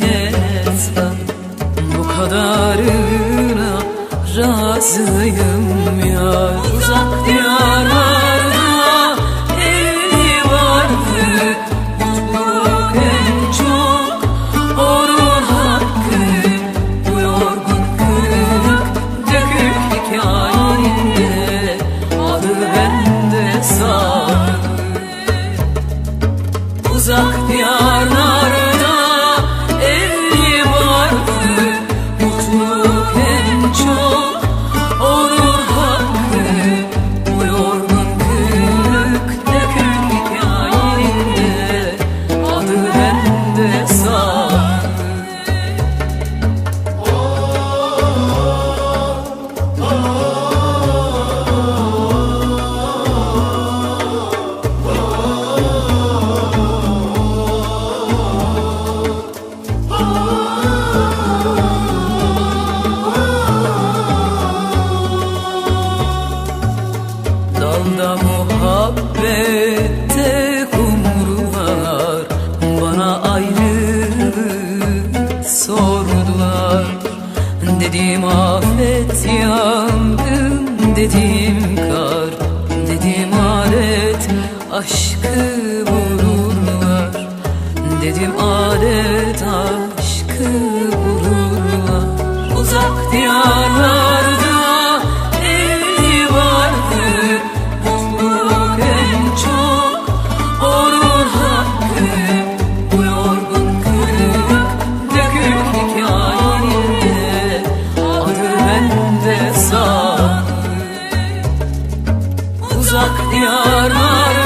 bile etsem Bu kadarına razıyım yar Uzak Dedim afet yangın Dedim kar Dedim adet Aşkı vururlar. Dedim adet adet yarar